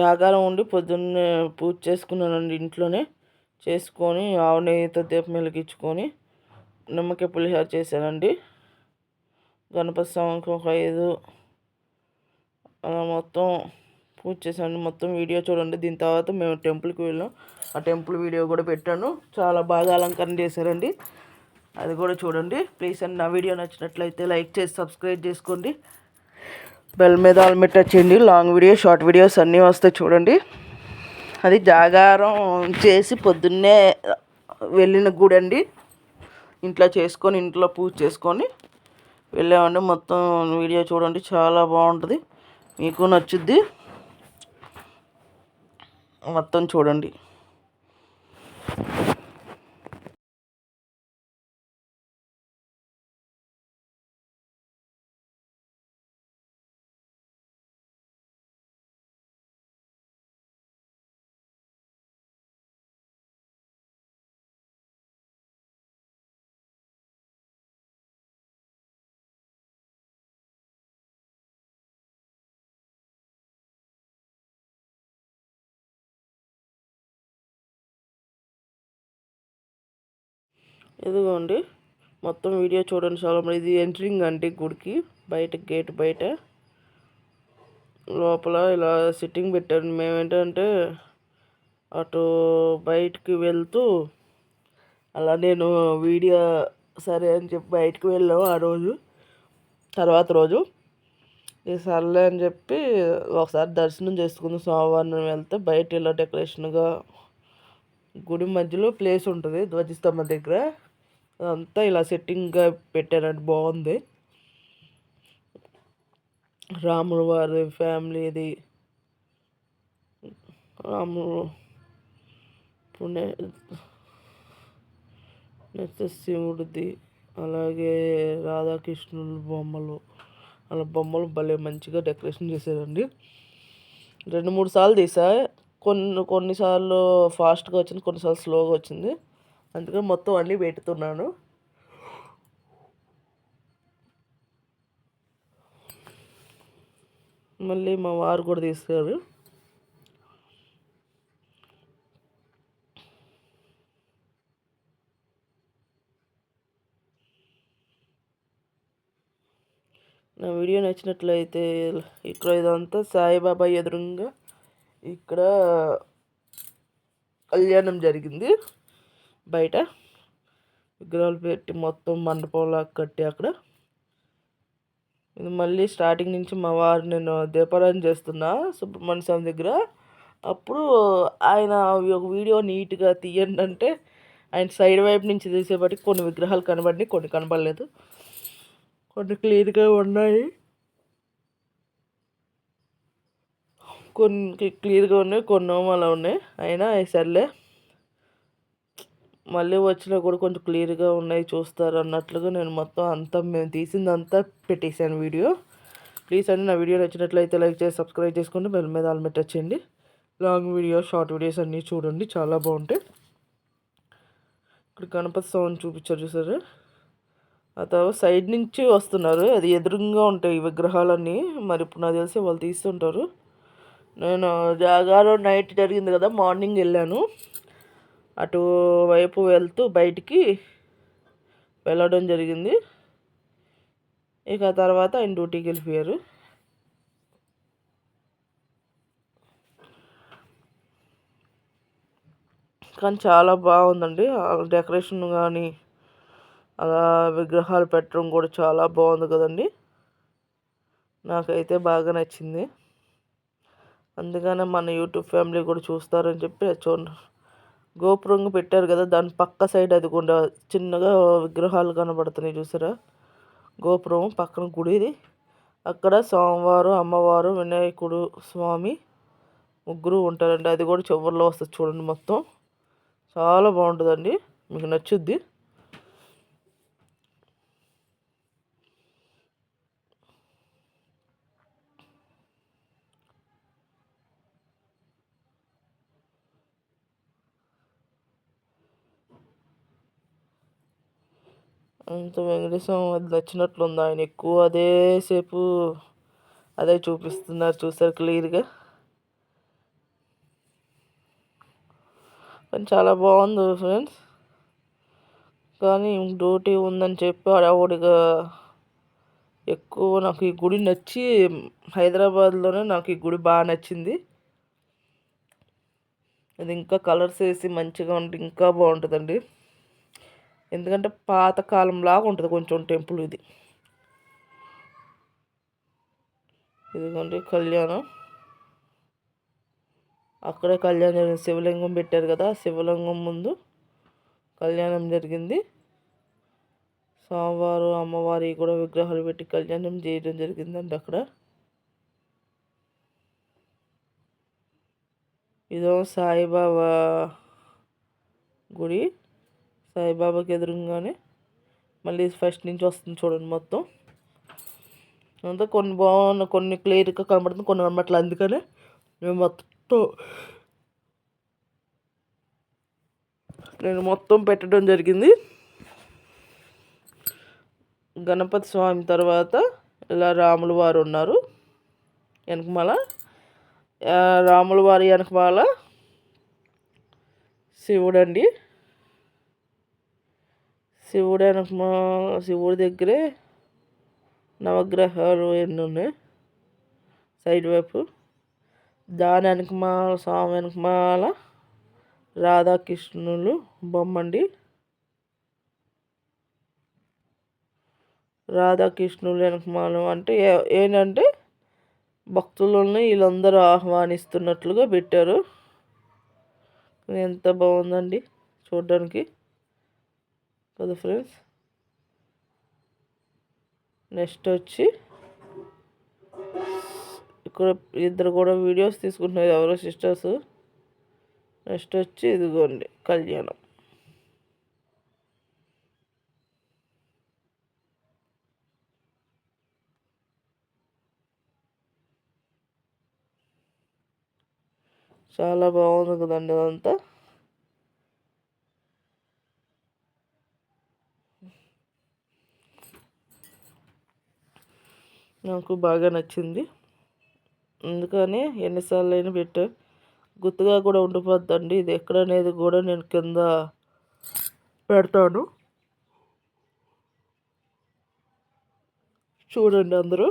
జాగారం ఉండి పొద్దున్నే పూజ చేసుకున్నానండి ఇంట్లోనే. చేసుకొని ఆవు నెయ్యితో దీపం వెలిగించుకొని నిమ్మకాయ పులిహోర చేశానండి. గణపతి స్వామికి ఒక ఐదు. అలా మొత్తం పూజ చేశాను మొత్తం వీడియో చూడండి. దీని తర్వాత మేము టెంపుల్కి వెళ్ళాం. ఆ టెంపుల్ వీడియో కూడా పెట్టాను. చాలా బాగా అలంకరణ చేశారండి. అది కూడా చూడండి. ప్లీజ్ అండి నా వీడియో నచ్చినట్లయితే లైక్ చేసి సబ్స్క్రైబ్ చేసుకోండి. బెల్ మీద ఆల్మెట్ చేయండి లాంగ్ వీడియో షార్ట్ వీడియోస్ అన్నీ వస్తాయి చూడండి. అది జాగారం చేసి పొద్దున్నే వెళ్ళిన గుడి అండి ఇంట్లో చేసుకొని ఇంట్లో పూజ చేసుకొని వెళ్ళామండి. మొత్తం వీడియో చూడండి. చాలా బాగుంటుంది. మీకు నచ్చుద్ది. మొత్తం చూడండి. ఇదిగోండి మొత్తం వీడియో చూడండి చాలా ఇది ఎంట్రింగ్ అండి గుడికి బయట గేట్ బయట. లోపల ఇలా సిట్టింగ్ పెట్టాను మేమేంటంటే అటు బయటికి వెళ్తూ అలా నేను వీడియో సరే అని చెప్పి బయటకు వెళ్ళాము ఆ రోజు. తర్వాత రోజు ఈ సర్లే అని చెప్పి ఒకసారి దర్శనం చేసుకుందాం సోమవారం వెళ్తే బయట ఇలా డెకరేషన్గా గుడి మధ్యలో ప్లేస్ ఉంటుంది ధ్వజస్తంభం దగ్గర. అంతా ఇలా సెట్టింగ్గా పెట్టారంటే బాగుంది. రాముడు వారి ఫ్యామిలీది రాముడు పుణ్య శివుడిది అలాగే రాధాకృష్ణుల బొమ్మలు. అలా బొమ్మలు భలే మంచిగా డెకరేషన్ చేశారండి. రెండు మూడు సార్లు తీసా కొన్ని కొన్నిసార్లు ఫాస్ట్గా వచ్చింది కొన్నిసార్లు స్లోగా వచ్చింది. అందుకని మొత్తం అన్నీ పెట్టుతున్నాను. మళ్ళీ మా వారు కూడా తీస్తారు. నా వీడియో నచ్చినట్లయితే ఇక్కడ ఇదంతా సాయిబాబా ఎదురుగా ఇక్కడ కళ్యాణం జరిగింది. బయట. విగ్రహాలు పెట్టి మొత్తం మండపంలా కట్టి అక్కడ. ఇది మళ్ళీ స్టార్టింగ్ నుంచి మా వారు నేను దీపారాధన చేస్తున్నా సుబ్రహ్మణ్య స్వామి దగ్గర. అప్పుడు ఆయన ఒక వీడియో నీట్గా తీయండి అంటే ఆయన సైడ్ వైపు నుంచి తీసేపటికి కొన్ని విగ్రహాలు కనబడినాయి కొన్ని కనబడలేదు. కొన్ని క్లియర్గా ఉన్నాయి. కొన్ని క్లియర్గా ఉన్నాయి కొన్ని అలా ఉన్నాయి. అయినా సర్లే. మళ్ళీ వచ్చినా కూడా కొంచెం క్లియర్గా ఉన్నాయి చూస్తారు అన్నట్లుగా నేను మొత్తం అంతా మేము తీసిందంతా పెట్టేశాను వీడియో. ప్లీజ్ అండి నా వీడియో నచ్చినట్లయితే లైక్ చేసి సబ్స్క్రైబ్ చేసుకోండి బెల్ మీద ఆల్మెట్ వచ్చేయండి లాంగ్ వీడియో షార్ట్ వీడియోస్ అన్నీ చూడండి చాలా బాగుంటాయి. ఇక్కడ గణపతి సౌండ్ చూపించారు చూసారు? ఆ తర్వాత సైడ్ నుంచి వస్తున్నారు. అది ఎదురుగా ఉంటాయి విగ్రహాలన్నీ. మరి ఇప్పుడు నాకు తెలిసి వాళ్ళు తీస్తుంటారు. నేను జాగాలో నైట్ జరిగింది కదా మార్నింగ్ వెళ్ళాను. అటు వైపు వెళ్తూ బయటికి వెళ్ళడం జరిగింది. ఇక తర్వాత ఆయన డ్యూటీకి వెళ్ళిపోయారు. కానీ చాలా బాగుందండి. డెకరేషన్ కానీ అలా విగ్రహాలు పెట్టడం కూడా చాలా బాగుంది కదండి. నాకైతే బాగా నచ్చింది. అందుకనే మన యూట్యూబ్ ఫ్యామిలీ కూడా చూస్తారని చెప్పి చూడండి. గోపురం పెట్టారు కదా దాని పక్క సైడ్ అది కూడా చిన్నగా విగ్రహాలు కనబడుతున్నాయి చూసారా? గోపురం పక్కన గుడిది అక్కడ సోమవారం అమ్మవారు వినాయకుడు స్వామి ముగ్గురు ఉంటారండి. అది కూడా చివరిలో వస్తుంది చూడండి మొత్తం. చాలా బాగుంటుందండి. మీకు నచ్చుద్ది. అంత వెంకటేశం అది నచ్చినట్లుంది. ఆయన ఎక్కువ అదే సేపు అదే చూపిస్తున్నారు చూసారు క్లియర్గా. కానీ చాలా బాగుంది ఫ్రెండ్స్. కానీ డ్యూటీ ఉందని చెప్పి ఆవిడగా ఎక్కువ నాకు ఈ గుడి నచ్చి హైదరాబాద్లోనే నాకు ఈ గుడి బాగా నచ్చింది. అది ఇంకా కలర్స్ వేసి మంచిగా ఉంటే ఇంకా బాగుంటుందండి. ఎందుకంటే పాతకాలంలాగా ఉంటుంది కొంచెం టెంపుల్ ఇది. ఇదిగోండి కళ్యాణం. అక్కడే కళ్యాణం శివలింగం పెట్టారు కదా శివలింగం ముందు కళ్యాణం జరిగింది. స్వామివారు అమ్మవారి కూడా విగ్రహాలు పెట్టి కళ్యాణం చేయడం జరిగిందండి అక్కడ. ఇదో సాయిబాబా గుడి. సాయిబాబాకి ఎదురుగానే మళ్ళీ ఫస్ట్ నుంచి వస్తుంది చూడండి మొత్తం. అంతా కొన్ని బాగున్న కొన్ని క్లియర్గా కనబడుతుంది కొన్ని కనబడట్లేదు. అందుకనే మేము మొత్తం నేను మొత్తం పెట్టడం జరిగింది. గణపతి స్వామి తర్వాత ఇలా రాముల వారు ఉన్నారు. వెనకమాల రాముల వారి వెనకమాల శివుడు అండి శివుడు వెనకమా శివుడి దగ్గరే నవగ్రహాలు ఎన్ని ఉన్నాయి? సైడ్ వైపు. దాని వెనకమాల స్వామి వెనకమాల రాధాకృష్ణులు బొమ్మండి. రాధాకృష్ణులు వెనకమాల అంటే ఏంటంటే భక్తులని వీళ్ళందరూ ఆహ్వానిస్తున్నట్లుగా పెట్టారు. ఎంత బాగుందండి చూడడానికి. కదా ఫ్రెండ్స్. నెక్స్ట్ వచ్చి ఇక్కడ ఇద్దరు కూడా వీడియోస్ తీసుకుంటున్నారు. ఎవరో? సిస్టర్స్. నెక్స్ట్ వచ్చి ఇదిగోండి కళ్యాణం. చాలా బాగుంది కదండి అదంతా. నాకు బాగా నచ్చింది. అందుకని ఎన్నిసార్లు అయినా పెట్టా. గుర్తుగా కూడా ఉండిపోద్దండి. ఇది ఎక్కడ అనేది కూడా నేను కింద పెడతాను. చూడండి అందరూ.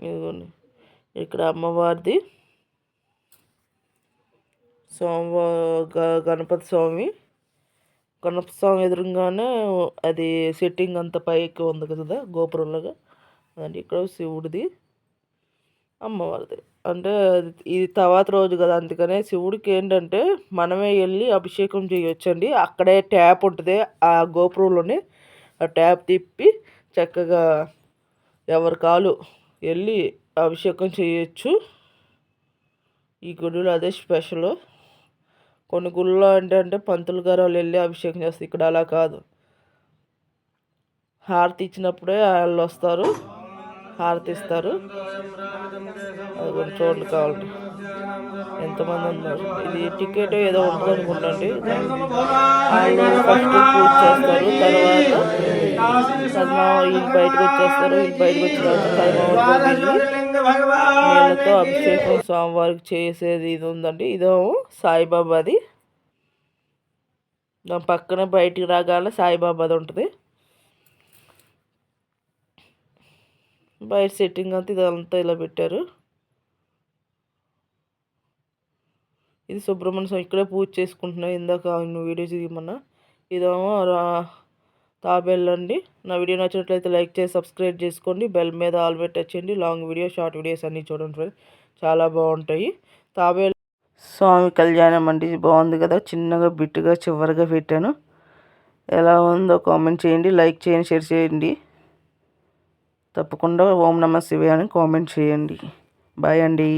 ఇదిగోండి. ఇక్కడ అమ్మవారిది. సోమవార గణపతి స్వామి. కనపస్వామి ఎదురుగానే అది సెట్టింగ్ అంత పైకి ఉంది కదా గోపురంలాగా. అదండి ఇక్కడ శివుడిది అమ్మవారిది. అంటే ఇది తర్వాత రోజు కదా అందుకనే శివుడికి ఏంటంటే మనమే వెళ్ళి అభిషేకం చేయొచ్చండి. అక్కడే ట్యాప్ ఉంటుంది ఆ గోపురంలోనే ఆ ట్యాప్ తిప్పి చక్కగా ఎవరి కాలు వెళ్ళి అభిషేకం చేయొచ్చు. ఈ గుడిలో అదే స్పెషల్ కొన్ని గుళ్ళలో ఏంటంటే పంతులు గారు వాళ్ళు వెళ్ళి అభిషేకం చేస్తారు. ఇక్కడ అలా కాదు. హారతి ఇచ్చినప్పుడే వాళ్ళు వస్తారు. హారతి ఇస్తారు. అది కొంచెం చూడండి కావాలి ఎంతమంది ఉన్నారు? ఇది టికెట్ ఏదో ఉంటుంది అనుకుంటండి. వాళ్ళు ఫస్ట్ పూజ చేస్తారు. తర్వాత వీళ్ళు బయటకు వచ్చేస్తారు. వీళ్ళు బయటకు వచ్చిన తర్వాత నీళ్ళతో అభిషేకం స్వామివారికి చేసేది ఇది ఉందండి ఇదేమో సాయిబాబాది. దాని పక్కన బయటికి రాగానే సాయిబాబాది ఉంటుంది. బయట సెట్టింగ్ అంతా ఇదంతా ఇలా పెట్టారు. ఇది సుబ్రహ్మణ్య స్వామి ఇక్కడే పూజ చేసుకుంటున్నా. ఇందాక వీడియో చేయమన్నా ఇదేమో తాబేళ్ళు అండి నా వీడియో నచ్చినట్లయితే లైక్ చేసి సబ్స్క్రైబ్ చేసుకోండి. బెల్ మీద ఆల్ పెట్టచ్చండి. లాంగ్ వీడియో షార్ట్ వీడియోస్ అన్నీ చూడండి ఫ్రెండ్స్. చాలా బాగుంటాయి. తాబేల్ స్వామి కళ్యాణం అండి బాగుంది కదా. చిన్నగా బిట్టుగా చివరిగా పెట్టాను. ఎలా ఉందో కామెంట్ చేయండి. లైక్ చేయండి షేర్ చేయండి. తప్పకుండా ఓం నమ శివే అని కామెంట్ చేయండి. బాయ్ అండి.